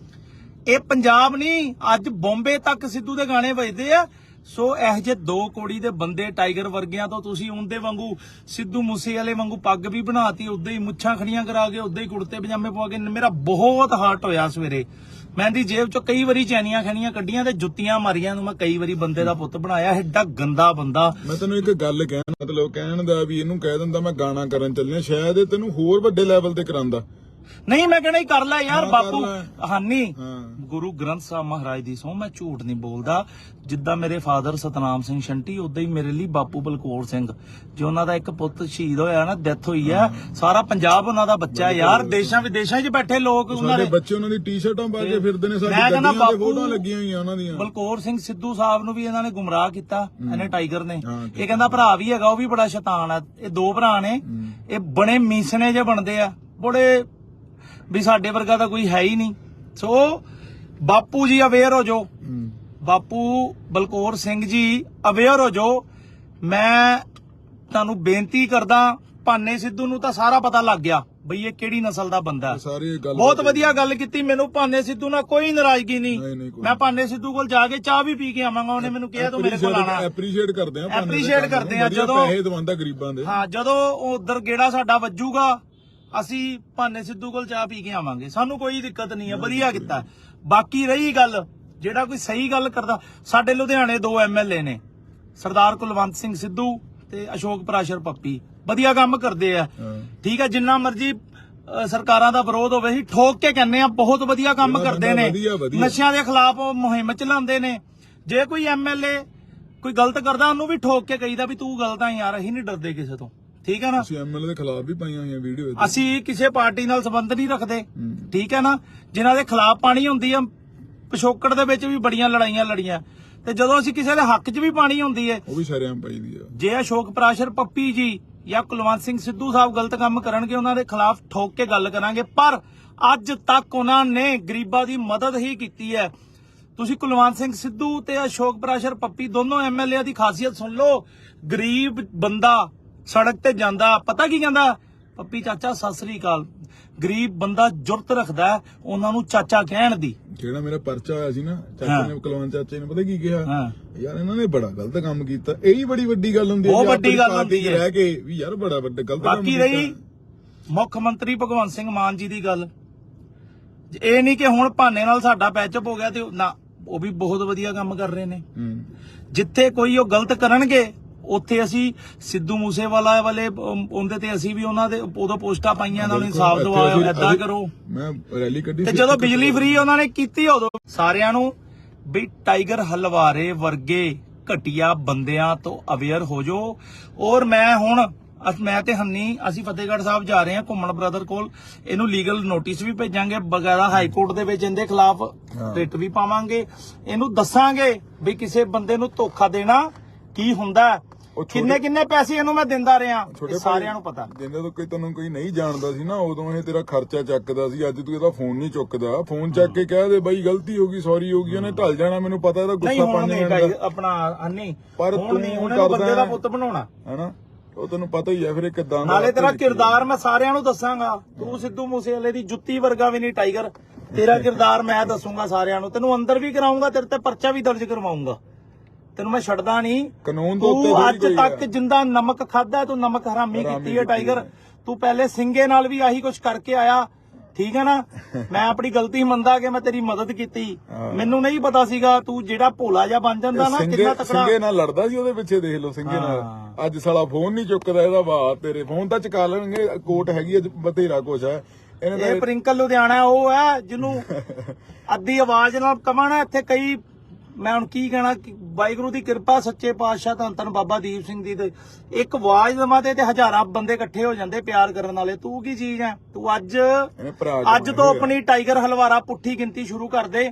ਇਹ ਪੰਜਾਬ ਨਹੀਂ ਅੱਜ ਬੰਬੇ ਤੱਕ ਸਿੱਧੂ ਦੇ ਗਾਣੇ ਵੱਜਦੇ ਆ। ਸੋ ਇਹ ਜੇ ਦੋ ਕੋੜੀ ਦੇ ਬੰਦੇ ਟਾਈਗਰ ਵਰਗਿਆਂ ਤੋਂ ਤੁਸੀਂ ਉਹਦੇ ਵਾਂਗੂ ਸਿੱਧੂ ਮੂਸੇ ਵਾਲੇ ਵਾਂਗੂ ਪੱਗ ਵੀ ਬਣਾਤੀ, ਉਦਾਂ ਹੀ ਮੁੱਛਾਂ ਖੜੀਆਂ ਕਰਾ ਕੇ, ਉਦਾਂ ਹੀ ਕੁੜਤੇ ਪਜਾਮੇ ਪਵਾ ਕੇ, ਮੇਰਾ ਬਹੁਤ ਹਾਰਟ ਹੋਇਆ ਸਵੇਰੇ। ਮੈਂ ਦੀ ਜੇਬ ਚੋਂ ਕਈ ਵਾਰੀ ਚੈਨੀਆਂ ਖਣੀਆਂ ਕੱਢੀਆਂ ਤੇ ਜੁੱਤੀਆਂ ਮਾਰੀਆਂ ਨੂੰ ਮੈਂ ਕਈ ਵਾਰੀ ਬੰਦੇ ਦਾ ਪੁੱਤ ਬਣਾਇਆ, ਐਡਾ ਗੰਦਾ ਬੰਦਾ। ਮੈਂ ਤੈਨੂੰ ਇੱਕ ਗੱਲ ਕਹਿਣ, ਮਤਲਬ ਕਹਿਣ ਦਾ ਵੀ ਇਹਨੂੰ ਕਹਿ ਦਿੰਦਾ ਮੈਂ ਗਾਣਾ ਕਰਨ ਚੱਲਿਆ, ਸ਼ਾਇਦ ਇਹ ਤੈਨੂੰ ਹੋਰ ਵੱਡੇ ਲੈਵਲ ਤੇ ਕਰਾਂਦਾ ਨਹੀਂ ਮੈਂ ਕਹਿਣਾ ਹੀ ਕਰ ਲੈ ਯਾਰ ਬਾਪੂ। ਹਾਨੀ। ਗੁਰੂ ਗ੍ਰੰਥ ਸਾਹਿਬ ਮਹਾਰਾਜ ਦੀ ਸਹੁੰ ਮੈਂ ਝੂਠ ਨਹੀਂ ਬੋਲਦਾ। ਜਿੱਦਾਂ ਮੇਰੇ ਫਾਦਰ ਸਤਨਾਮ ਸਿੰਘ ਸ਼ੰਟੀ ਉਦਾਂ ਹੀ ਮੇਰੇ ਲਈ ਬਾਪੂ ਬਲਕੌਰ ਸਿੰਘ। ਜੋ ਉਹਨਾਂ ਦਾ ਇੱਕ ਪੁੱਤ ਸ਼ਹੀਦ ਹੋਇਆ ਨਾ ਡੈਥ ਹੋਈ ਆ ਸਾਰਾ ਪੰਜਾਬ ਉਹਨਾਂ ਦਾ ਬੱਚਾ ਯਾਰ ਦੇਸ਼ਾਂ ਵਿਦੇਸ਼ਾਂ 'ਚ ਬੈਠੇ ਲੋਕ ਉਹਨਾਂ ਦੇ। ਬੱਚੇ ਉਹਨਾਂ ਦੀ ਟੀ-ਸ਼ਰਟਾਂ ਪਾ ਕੇ ਫਿਰਦੇ ਨੇ ਸਾਡੀ ਕਹਿੰਦਾ ਗੱਡੀਆਂ ਤੇ ਫੋਟੋਆਂ ਲੱਗੀਆਂ ਹੋਈਆਂ ਉਹਨਾਂ ਦੀਆਂ। ਬਲਕੌਰ ਸਿੰਘ ਸਿੱਧੂ ਸਾਹਿਬ ਨੂੰ ਵੀ ਇਹਨਾਂ ਨੇ ਗੁੰਮਰਾਹ ਕੀਤਾ ਇਹਨੇ ਟਾਈਗਰ ਨੇ। ਇਹ ਕਹਿੰਦਾ ਭਰਾ ਵੀ ਹੈਗਾ ਉਹ ਵੀ ਬੜਾ ਸ਼ੈਤਾਨ ਆ। ਇਹ ਦੋ ਭਰਾ ਨੇ। ਇਹ ਬਣੇ ਮੀਸਣੇ ਜੇ ਬਣਦੇ ਆ। ਬੜੇ ਵੀ ਸਾਡੇ ਵਰਗਾ ਤਾਂ ਕੋਈ ਹੈ ਹੀ ਨਹੀਂ। ਸੋ ਬਾਪੂ ਜੀ ਅਵੇਅਰ ਹੋ ਹੂੰ। ਬਾਪੂ ਬਲਕੌਰ ਸਿੰਘ ਜੀ ਅਵੇਅਰ ਹੋ ਜਾਓ। ਮੈਂ ਤੁਹਾਨੂੰ ਬੇਨਤੀ ਕਰਦਾ ਭਾਨੇ ਸਿੱਧੂ ਨੂੰ ਤਾਂ ਸਾਰਾ ਪਤਾ ਲੱਗ ਗਿਆ ਬਈ ਇਹ ਕਿਹੜੀ ਨਸਲ ਦਾ ਬੰਦਾ ਬਹੁਤ ਵਧੀਆ ਗੱਲ ਕੀਤੀ ਮੈਨੂੰ ਭਾਨੇ ਸਿੱਧੂ ਨਾਲ ਕੋਈ ਨਾਰਾਜ਼ਗੀ ਨਹੀਂ, ਮੈਂ ਭਾਨੇ ਸਿੱਧੂ ਕੋਲ ਜਾ ਕੇ ਚਾਹ ਵੀ ਪੀ ਕੇ ਆਵਾਂਗਾ ਉਹਨੇ ਮੈਨੂੰ ਕਿਹਾ ਤੂੰ ਮੇਰੇ ਕੋਲ ਆਣਾ। ਐਪਰੀਸ਼ੀਏਟ ਕਰਦੇ ਆ ਨੂੰ, ਕਰਦੇ ਆ, ਜਦੋਂ- ਪੈਸੇ ਦਵਾਉਂਦਾ ਗਰੀਬਾਂ ਦੇ। ਹਾਂ ਜਦੋਂ ਉਧਰ ਗੇੜਾ ਸਾਡਾ ਵੱਜੂਗਾ ਅਸੀਂ ਭਾਨੇ ਸਿੱਧੂ ਕੋਲ ਚਾਹ ਪੀ ਕੇ ਆਵਾਂਗੇ। ਸਾਨੂੰ ਕੋਈ ਦਿੱਕਤ ਨਹੀਂ ਹੈ ਵਧੀਆ ਕੀਤਾ। ਬਾਕੀ ਰਹੀ ਗੱਲ ਜਿਹੜਾ ਕੋਈ ਸਹੀ ਗੱਲ ਕਰਦਾ ਸਾਡੇ ਲੁਧਿਆਣੇ ਦੋ ਐਮਐਲਏ ਨੇ। ਸਰਦਾਰ ਕੁਲਵੰਤ ਸਿੰਘ ਸਿੱਧੂ ਤੇ ਅਸ਼ੋਕ ਪ੍ਰਾਸ਼ਰ ਪੱਪੀ। ਵਧੀਆ ਕੰਮ ਕਰਦੇ ਆ। ਠੀਕ ਹੈ ਜਿੰਨਾ ਮਰਜ਼ੀ ਸਰਕਾਰਾਂ ਦਾ ਵਿਰੋਧ ਹੋਵੇ ਅਸੀਂ ਠੋਕ ਕੇ ਕਹਿੰਨੇ ਆ ਬਹੁਤ ਵਧੀਆ ਕੰਮ ਕਰਦੇ ਨੇ। ਨਸ਼ਿਆਂ ਦੇ ਖਿਲਾਫ ਮੁਹਿੰਮ ਚਲਾਉਂਦੇ ਨੇ। ਜੇ ਕੋਈ ਐਮਐਲਏ ਕੋਈ ਗਲਤ ਕਰਦਾ ਉਹਨੂੰ ਵੀ ਠੋਕ ਕੇ ਕਹੀਦਾ ਵੀ ਤੂੰ ਗਲਤ ਆ ਯਾਰ ਅਸੀਂ ਨਹੀਂ ਡਰਦੇ ਕਿਸੇ ਤੋਂ। ਠੀਕ ਹੈ ਨਾ? ਅਸੀਂ ਐਮਐਲਏ ਦੇ ਖਿਲਾਫ ਵੀ ਪਾਈਆਂ ਹੋਈਆਂ ਵੀਡੀਓ ਅਸੀਂ ਕਿਸੇ ਪਾਰਟੀ ਨਾਲ ਸੰਬੰਧ ਨਹੀਂ ਰੱਖਦੇ ਠੀਕ ਹੈ ਨਾ? ਜਿਨ੍ਹਾਂ ਦੇ ਖਿਲਾਫ ਪਾਣੀ ਹੁੰਦੀ ਆ ਪਿਛੋਕੜ ਦੇ ਵਿੱਚ ਵੀ ਬੜੀਆਂ ਲੜਾਈਆਂ ਲੜੀਆਂ। ਤੇ ਜਦੋਂ ਅਸੀਂ ਕਿਸੇ ਦੇ ਹੱਕ 'ਚ ਵੀ ਪਾਣੀ ਹੁੰਦੀ ਹੈ ਉਹ ਵੀ ਸ਼ਰੇਆਮ ਪਾਈ ਦੀ ਆ। ਜੇ ਅਸ਼ੋਕ ਪ੍ਰਾਸ਼ਰ ਪੱਪੀ ਜੀ ਜਾਂ ਕੁਲਵੰਤ ਸਿੰਘ ਸਿੱਧੂ ਸਾਹਿਬ ਗਲਤ ਕੰਮ ਕਰਨਗੇ ਉਹਨਾਂ ਦੇ ਖਿਲਾਫ ਠੋਕ ਕੇ ਗੱਲ ਕਰਾਂਗੇ। ਪਰ ਅੱਜ ਤੱਕ ਉਹਨਾਂ ਨੇ ਗਰੀਬਾਂ ਦੀ ਮਦਦ ਹੀ ਕੀਤੀ ਹੈ। ਤੁਸੀਂ ਕੁਲਵੰਤ ਸਿੰਘ ਸਿੱਧੂ ਤੇ ਅਸ਼ੋਕ ਪ੍ਰਾਸ਼ਰ ਪੱਪੀ ਦੋਨੋਂ ਐਮਐਲਏ ਦੀ ਖਾਸੀਅਤ ਸੁਣ ਲਓ। ਗਰੀਬ ਬੰਦਾ ਸੜਕ ਤੇ ਜਾਂਦਾ ਪਤਾ ਕੀ ਕਹਿੰਦਾ? ਪੱਪੀ ਚਾਚਾ ਸਤਿ ਸ੍ਰੀ ਅਕਾਲ। ਗਰੀਬ ਬੰਦਾ ਜੁਰਤ ਰੱਖਦਾ ਹੈ ਉਹਨਾਂ ਨੂੰ ਚਾਚਾ ਕਹਿਣ ਦੀ। ਜਿਹੜਾ ਮੇਰਾ ਪਰਚਾ ਹੋਇਆ ਸੀ ਨਾ ਹਾਂ। ਚਾਚੇ ਨੇ ਕੁਲਵੰਤ ਚਾਚੇ ਨੇ ਪਤਾ ਕੀ ਕਿਹਾ? ਹਾਂ। ਯਾਰ ਇਹਨਾਂ ਨੇ ਬੜਾ ਗਲਤ ਕੰਮ ਕੀਤਾ। ਇਹੀ ਬੜੀ ਵੱਡੀ ਗੱਲ ਹੁੰਦੀ ਹੈ ਬਹੁਤ ਜੇ ਵੱਡੀ ਗੱਲ ਹੁੰਦੀ ਹੈ। ਰਹਿ ਕੇ ਵੀ ਯਾਰ ਬੜਾ ਵੱਡਾ ਗਲਤ ਕੰਮ ਬਾਕੀ। ਰਹੀ ਮੁੱਖ ਮੰਤਰੀ ਭਗਵੰਤ ਸਿੰਘ ਮਾਨ ਜੀ ਦੀ ਗੱਲ। ਇਹ ਨਹੀਂ ਕਿ ਹੁਣ ਭਾਨੇ ਨਾਲ ਸਾਡਾ ਪੈਚਅਪ ਹੋ ਗਿਆ ਤੇ ਉਹ- ਨਾ ਉਹ ਵੀ ਬਹੁਤ ਵਧੀਆ ਕੰਮ ਕਰ ਰਹੇ ਨੇ। ਹੂੰ। ਜਿੱਥੇ ਕੋਈ ਉਹ ਗਲਤ ਕਰਨਗੇ ਉੱਥੇ ਅਸੀਂ ਸਿੱਧੂ ਮੂਸੇਵਾਲਾ ਵਾਲੇ ਉਹਦੇ ਤੇ ਅਸੀਂ ਵੀ ਉਹਨਾਂ ਦੇ ਉਦੋਂ ਪੋਸਟਾਂ ਪਾਈਆਂ ਇਹਨਾਂ ਨੂੰ ਇਨਸਾਫ ਅਸੀਂ- ਐਦਾਂ ਕਰੋ। ਮੈਂ ਰੈਲੀ ਕੱਢੀ ਤੇ ਜਦੋਂ ਬਿਜਲੀ ਫ੍ਰੀ ਉਹਨਾਂ ਨੇ ਕੀਤੀ ਉਦੋਂ ਸਾਰਿਆਂ ਨੂੰ ਵੀ ਟਾਈਗਰ ਹਲਵਾਰੇ ਵਰਗੇ ਘਟੀਆ ਬੰਦਿਆਂ ਤੋਂ ਅਵੇਅਰ ਹੋ ਜਾਓ। ਔਰ ਮੈਂ ਹੁਣ ਅਸ- ਮੈਂ ਤੇ ਹੰਨੀ ਅਸੀਂ ਫਤਿਹਗੜ੍ਹ ਸਾਹਿਬ ਜਾ ਰਹੇ ਹਾਂ ਘੁੰਮਣ ਬ੍ਰਦਰ ਕੋਲ। ਇਹਨੂੰ ਲੀਗਲ ਨੋਟਿਸ ਵੀ ਭੇਜਾਂਗੇ ਬਗੈਰਾ ਹਾਈ ਕੋਰਟ ਦੇ ਵਿੱਚ ਇਹਦੇ ਖਿਲਾਫ। ਰਿਟ ਵੀ ਪਾਵਾਂਗੇ। ਇਹਨੂੰ ਦੱਸਾਂਗੇ ਵੀ ਕਿਸੇ ਬੰਦੇ ਨੂੰ ਧੋਖਾ ਦੇਣਾ ਕੀ ਹੁੰਦਾ। ਕਿੰਨੇ ਕਿੰਨੇ ਪੈਸੇ ਇਹਨੂੰ ਮੈਂ ਦਿੰਦਾ ਰਿਹਾ ਇਹ ਸਾਰਿਆਂ ਨੂੰ ਪਤਾ। ਜਿੰਦੇ ਤੋਂ ਕੋਈ ਤੈਨੂੰ ਕੋਈ ਨਹੀਂ ਜਾਣਦਾ ਸੀ ਨਾ ਉਦੋਂ ਇਹ ਤੇਰਾ ਖਰਚਾ ਚੱਕਦਾ ਸੀ ਅੱਜ ਤੂੰ ਇਹਦਾ ਫੋਨ ਨਹੀਂ ਚੁੱਕਦਾ। ਫੋਨ ਚੱਕ ਕੇ ਕਹਿ ਦੇ ਬਾਈ ਗਲਤੀ ਹੋ ਗਈ ਸੌਰੀ ਹੋ ਗਈ ਉਹਨੇ ਢਲ ਜਾਣਾ ਮੈਨੂੰ ਪਤਾ ਇਹਦਾ ਗੁੱਸਾ ਨਹੀਂ ਮਿੰਟ ਆਪਣਾ ਹੰਨੀ। ਪਰ ਤੂੰ ਕਰਦਾ ਬੰਦੇ ਦਾ। ਪੁੱਤ ਬਣਾਉਣਾ। ਹੈਨਾ? ਉਹ ਤੈਨੂੰ ਪਤਾ ਹੀ ਹੈ ਫਿਰ ਕਿਦਾਂ ਨਾਲੇ ਤੇਰਾ ਕਿਰਦਾਰ ਮੈਂ ਸਾਰਿਆਂ ਨੂੰ ਦੱਸਾਂਗਾ। ਤੂੰ ਸਿੱਧੂ ਮੂਸੇਵਾਲੇ ਦੀ ਜੁੱਤੀ ਵਰਗਾ ਵੀ ਨਹੀਂ ਟਾਈਗਰ। ਤੇਰਾ ਕਿਰਦਾਰ ਮੈਂ ਦੱਸੂਗਾ ਸਾਰਿਆਂ ਨੂੰ। ਤੈਨੂੰ ਅੰਦਰ ਵੀ ਕਰਾਉਂਗਾ ਤੇਰੇ ਤੇ ਪਰਚਾ ਵੀ ਦਰਜ ਕਰਵਾਉਂਗਾ ਤੈਨੂੰ ਮੈਂ ਛੱਡਦਾ ਨਹੀਂ ਕਾਨੂੰਨ ਦੇ ਉੱਤੇ ਤੂੰ ਅੱਜ ਤੱਕ। ਜਿੰਦਾ ਨਮਕ ਖਾਦਾ ਤੂੰ ਨਮਕ ਹਰਾਮੀ ਕੀਤੀ ਹੈ ਟਾਈਗਰ। ਤੂੰ ਪਹਿਲੇ ਸਿੰਘੇ ਨਾਲ ਵੀ ਆਹੀ ਕੁਝ ਕਰਕੇ ਆਇਆ ਠੀਕ ਹੈ ਨਾ ਮੈਂ ਆਪਣੀ ਗਲਤੀ ਮੰਨਦਾ ਕਿ ਮੈਂ ਤੇਰੀ ਮਦਦ ਕੀਤੀ। ਮੈਨੂੰ ਨਹੀਂ ਪਤਾ ਸੀਗਾ ਤੂੰ ਜਿਹੜਾ ਭੋਲਾ ਜਿਹਾ ਬਣ ਜਾਂਦਾ ਨਾ ਕਿੰਨਾ ਤਕੜਾ ਸਿੰਘੇ ਨਾਲ ਲੜਦਾ ਸੀ ਉਹਦੇ ਪਿੱਛੇ ਦੇਖ ਲਓ ਸਿੰਘੇ ਨਾਲ। ਅੱਜ ਸਾਲਾ ਫੋਨ ਨਹੀਂ ਚੁੱਕਦਾ ਇਹਦਾ ਵਾਹ ਤੇਰੇ ਫੋਨ ਤਾਂ ਚਕਾ ਲੈਣਗੇ ਕੋਟ ਹੈਗੀ ਅੱਜ ਬਥੇਰਾ ਕੁਛ ਹੈ ਇਹ ਪ੍ਰਿੰਕਲ ਲੁਧਿਆਣਾ ਉਹ ਹੈ ਜਿਹਨੂੰ ਅੱਧੀ ਆਵਾਜ਼ ਨਾਲ ਕਮਾਣਾ ਇੱਥੇ ਕਈ ਮੈਂ ਹੁਣ ਕੀ ਕਹਿਣਾ ਵਾਹਿਗੁਰੂ ਦੀ ਕਿਰਪਾ ਸੱਚੇ ਪਾਤਸ਼ਾਹ ਧੰਨ ਧੰਨ ਬਾਬਾ ਦੀਪ ਸਿੰਘ ਦੀ। ਤੇ ਇੱਕ ਆਵਾਜ਼ ਦਵਾ ਤੇ ਤੇ ਹਜ਼ਾਰਾਂ ਬੰਦੇ ਇਕੱਠੇ ਹੋ ਜਾਂਦੇ ਪਿਆਰ ਕਰਨ ਵਾਲੇ। ਤੂੰ ਕੀ ਚੀਜ਼ ਹੈ ਤੂੰ ਅੱਜ ਅੱਜ ਤੋਂ ਆਪਣੀ ਟਾਈਗਰ ਹਲਵਾਰਾ ਪੁੱਠੀ ਗਿਣਤੀ ਸ਼ੁਰੂ ਕਰ ਦੇ।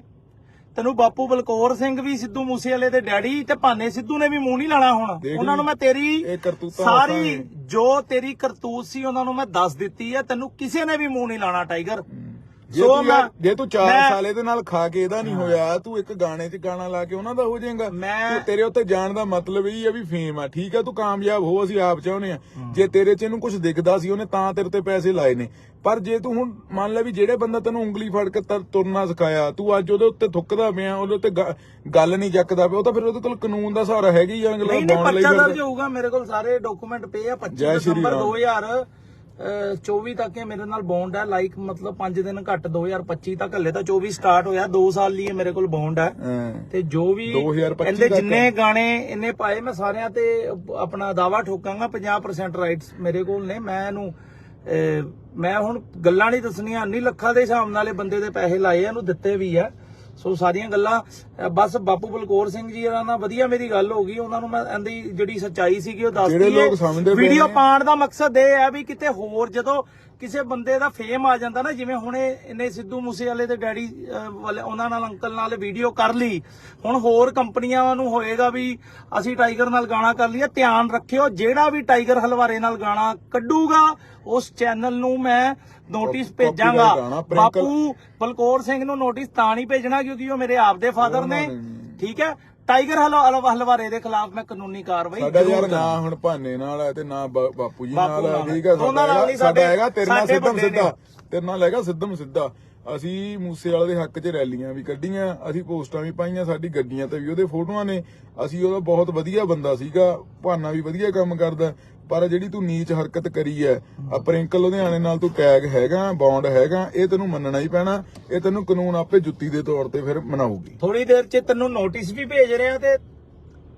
ਤੈਨੂੰ ਬਾਪੂ ਬਲਕੌਰ ਸਿੰਘ ਵੀ ਸਿੱਧੂ ਮੂਸੇਵਾਲੇ ਦੇ ਡੈਡੀ ਤੇ ਭਾਨੇ ਸਿੱਧੂ ਨੇ ਵੀ ਮੂੰਹ ਨਹੀਂ ਲਾਣਾ ਹੁਣ। ਉਹਨਾਂ ਨੂੰ। ਮੈਂ ਤੇਰੀ ਸਾਰੀ ਜੋ ਤੇਰੀ ਕਰਤੂਤ ਸੀ ਉਹਨਾਂ ਨੂੰ ਮੈਂ ਦੱਸ ਦਿੱਤੀ ਹੈ ਤੈਨੂੰ ਕਿਸੇ ਨੇ ਵੀ ਮੂੰਹ ਨਹੀਂ ਲਾਣਾ ਟਾਈਗਰ। ਜੇ ਸੋ ਤੂੰ ਯਾਰ- ਜੇ ਤੂੰ 4 ਮੈਂ- ਸਾਲੇ ਦੇ ਨਾਲ ਖਾ ਕੇ ਇਹਦਾ ਨਹੀਂ ਹੋਇਆ ਤੂੰ ਇੱਕ ਗਾਣੇ 'ਚ ਗਾਣਾ ਲਾ ਕੇ ਉਹਨਾਂ ਦਾ ਹੋ ਜਾਏਗਾ। ਮੈਂ- ਤੂੰ ਤੇਰੇ ਉੱਤੇ ਜਾਣ ਦਾ ਮਤਲਬ ਇਹ ਹੈ ਵੀ ਫੇਮ ਆ। ਠੀਕ ਆ ਤੂੰ ਕਾਮਯਾਬ ਹੋ ਅਸੀਂ ਆਪ ਚਾਹੁੰਦੇ ਆ। ਜੇ ਤੇਰੇ 'ਚ ਇਹਨੂੰ ਕੁਝ ਦਿਖਦਾ ਸੀ ਉਹਨੇ ਤਾਂ ਤੇਰੇ ਤੇ ਪੈਸੇ ਲਾਏ ਨੇ। ਪਰ ਜੇ ਤੂੰ ਹੁਣ ਮੰਨ ਲੈ ਵੀ ਜਿਹੜੇ ਬੰਦਾ ਤੈਨੂੰ ਉਂਗਲੀ ਫੜ ਕੇ ਤੁਰ- ਤੁਰਨਾ ਸਿਖਾਇਆ ਤੂੰ ਅੱਜ ਉਹਦੇ ਉੱਤੇ ਥੁੱਕਦਾ ਪਿਆ ਉਹਦੇ ਉੱਤੇ ਗ- ਗੱਲ ਨਹੀਂ ਚੱਕਦਾ ਪਿਆ ਉਹ ਤਾਂ ਫਿਰ ਉਹਦੇ ਕੋਲ ਕਾਨੂੰਨ ਦਾ ਸਹਾਰਾ ਹੈਗਾ ਹੀ ਆ ਅਗਲਾ ਨਹੀਂ ਨਹੀਂ ਲਈ ਪਰਚਾ ਦਰਜ ਫਿਰਦਾ। ਹੋਊਗਾ ਮੇਰੇ ਕੋਲ ਸਾਰੇ ਡਾਕੂਮੈਂਟ ਪਏ ਆ 25 ਜੈ ਸ਼੍ਰੀ ਦਸੰਬਰ ਰਾਮ। 2024 ਤੱਕ ਇਹ ਮੇਰੇ ਨਾਲ ਬੌਂਡ ਹੈ। ਲਾਈਕ ਮਤਲਬ 5 ਦਿਨ ਘੱਟ 2025 ਤੱਕ। ਹੱਲੇ ਤਾਂ 24 ਸਟਾਰਟ ਹੋਇਆ। 2 ਸਾਲ ਲਈ ਇਹ ਮੇਰੇ ਕੋਲ ਬੌਂਡ ਹੈ। ਤੇ ਜੋ ਵੀ 2025 ਇਹਦੇ। ਜਿੰਨੇ ਗਾਣੇ ਇਹਨੇ ਪਾਏ ਮੈਂ ਸਾਰਿਆਂ ਤੇ ਆਪਣਾ ਦਾਵਾ ਠੋਕਾਂਗਾ। 50% ਰਾਈਟਸ ਮੇਰੇ ਕੋਲ ਨੇ। ਮੈਂ ਇਹਨੂੰ ਮੈਂ ਹੁਣ ਗੱਲਾਂ ਨਹੀਂ ਦੱਸਣੀਆਂ। ਨਹੀਂ ਲੱਖਾਂ ਦੇ ਹਿਸਾਬ ਨਾਲ ਇਹ ਬੰਦੇ ਦੇ ਪੈਸੇ ਲਾਏ ਇਹਨੂੰ ਦਿੱਤੇ ਵੀ ਆ। ਸੋ ਸਾਰੀਆਂ ਗੱਲਾਂ ਬਸ ਬਾਪੂ ਬਲਕੌਰ ਸਿੰਘ ਜੀ ਨਾਲ ਵਧੀਆ ਮੇਰੀ ਗੱਲ ਹੋ ਗਈ ਉਹਨਾਂ ਨੂੰ ਮੈਂ ਇਹਦੀ ਜਿਹੜੀ ਸੱਚਾਈ ਸੀਗੀ ਉਹ ਦੱਸ ਜਿਹੜੇ ਲੋਕ ਸਮਝਦੇ ਪਏ ਵੀਡੀਓ। ਪਾਉਣ ਦਾ ਮਕਸਦ ਇਹ ਹੈ ਵੀ ਕਿਤੇ ਹੋਰ ਜਦੋਂ ਕਿਸੇ ਬੰਦੇ ਦਾ ਫੇਮ ਆ ਜਾਂਦਾ ਨਾ ਜਿਵੇਂ ਹੁਣ ਇਹ- ਇਹਨੇ ਸਿੱਧੂ ਮੂਸੇਵਾਲੇ ਦੇ ਡੈਡੀ ਵਾਲੇ ਉਹਨਾਂ ਨਾਲ ਅੰਕਲ ਨਾਲ ਵੀਡੀਓ ਕਰ ਲਈ। ਹੁਣ ਹੋਰ ਕੰਪਨੀਆਂ ਨੂੰ ਹੋਏਗਾ ਵੀ ਅਸੀਂ ਟਾਈਗਰ ਨਾਲ ਗਾਣਾ ਕਰ ਲਈਏ ਧਿਆਨ ਰੱਖਿਓ ਜਿਹੜਾ ਵੀ ਟਾਈਗਰ ਹਲਵਾਰੇ ਨਾਲ ਗਾਣਾ ਕੱਢੂਗਾ ਉਸ ਚੈਨਲ ਨੂੰ ਮੈਂ ਨੋਟਿਸ ਭੇਜਾਂਗਾ। ਬਾਪੂ ਬਲਕੌਰ ਸਿੰਘ ਨੂੰ ਨੋਟਿਸ ਤਾਂ ਨਹੀਂ ਭੇਜਣਾ ਕਿਉਂਕਿ ਉਹ ਮੇਰੇ ਆਪ ਦੇ ਫਾਦਰ ਨੇ। ਠੀਕ ਹੈ? ਟਾਈਗਰ ਹਲਵਾ ਹਲਵਾ ਹਲਵਾਰੇ ਦੇ ਖਿਲਾਫ ਮੈਂ ਕਾਨੂੰਨੀ ਕਾਰਵਾਈ ਸਾਡਾ ਜ਼ਰੂਰ ਯਾਰ ਨਾ। ਹੁਣ ਭਾਨੇ ਨਾਲ ਹੈ ਤੇ ਨਾ ਬਾ- ਬਾਪੂ ਜੀ ਬਾਪੂ ਨਾਲ ਹੈ ਨਾਲ ਠੀਕ ਹੈ ਦੋਨਾਂ ਸਾਡਾ ਨਾਲ ਹੈਗਾ ਸਾਡਾ ਸਾਡੇ- ਹੈਗਾ ਤੇਰੇ ਨਾਲ ਸਾਡੇ ਸਿੱਧਮ ਨੇ। ਸਿੱਧਾ। ਤੇਰੇ ਨਾਲ ਹੈਗਾ ਸਿੱਧਮ ਸਿੱਧਾ। ਅਸੀਂ ਮੂਸੇ ਵਾਲੇ ਦੇ ਹੱਕ 'ਚ ਰੈਲੀਆਂ ਵੀ ਕੱਢੀਆਂ ਅਸੀਂ ਪੋਸਟਾਂ ਵੀ ਪਾਈਆਂ ਸਾਡੀ ਗੱਡੀਆਂ ਤੇ ਵੀ ਉਹਦੇ ਫੋਟੋਆਂ ਨੇ। ਅਸੀਂ ਉਹਦਾ ਬਹੁਤ ਵਧੀਆ ਬੰਦਾ ਸੀਗਾ ਭਾਨਾ ਵੀ ਵਧੀਆ ਕੰਮ ਕਰਦਾ। ਪਰ ਜਿਹੜੀ ਤੂੰ ਨੀਚ ਹਰਕਤ ਕਰੀ ਹੈ ਆ ਪ੍ਰਿੰਕਲ ਲੁਧਿਆਣੇ ਨਾਲ ਤੂੰ ਟੈਗ ਹੈਗਾ ਬੌਂਡ ਹੈਗਾ ਇਹ ਤੈਨੂੰ ਮੰਨਣਾ ਹੀ ਪੈਣਾ ਇਹ ਤੈਨੂੰ ਕਾਨੂੰਨ ਆਪੇ ਜੁੱਤੀ ਦੇ ਤੌਰ ਤੇ ਫਿਰ ਮਨਾਊਗੀ। ਥੋੜੀ ਦੇਰ ਚ ਤੈਨੂੰ ਨੋਟਿਸ ਵੀ ਭੇਜ ਰਿਹਾ ਤੇ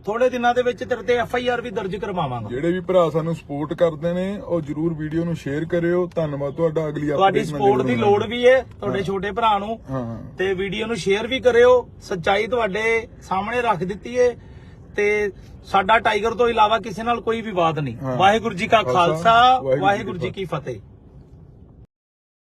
ਥੋੜੇ ਦਿਨਾਂ ਦੇ ਵਿੱਚ ਤੇਰੇ ਤੇ ਐਫ ਆਈ ਆਰ ਵੀ ਦਰਜ ਕਰਵਾਵਾਂਗਾ। ਜਿਹੜੇ ਵੀ ਭਰਾ ਸਾਨੂੰ ਸਪੋਰਟ ਕਰਦੇ ਨੇ ਉਹ ਜਰੂਰ ਵੀਡੀਓ ਨੂੰ ਸ਼ੇਅਰ ਕਰਿਓ। ਧੰਨਵਾਦ ਤੁਹਾਡਾ ਅਗਲੀ ਤੁਹਾਡੀ update ਨਾਲ ਸਪੋਰਟ ਦੀ ਲੋੜ ਵੀ ਹੈ ਤੁਹਾਡੇ ਛੋਟੇ ਭਰਾ ਨੂੰ। ਹਾਂ। ਤੇ ਵੀਡੀਓ ਨੂੰ ਸ਼ੇਅਰ ਵੀ ਕਰਿਓ ਸੱਚਾਈ ਤੁਹਾਡੇ ਸਾਹਮਣੇ ਰੱਖ ਦਿੱਤੀ ਏ। ਤੇ ਸਾਡਾ ਟਾਈਗਰ ਤੋਂ ਇਲਾਵਾ ਕਿਸੇ ਨਾਲ ਕੋਈ ਵਿਵਾਦ ਨਹੀਂ। ਵਾਹਿਗੁਰੂ ਜੀ ਕਾ ਖਾਲਸਾ, ਵਾਹਿਗੁਰੂ ਜੀ ਕੀ ਫਤਿਹ।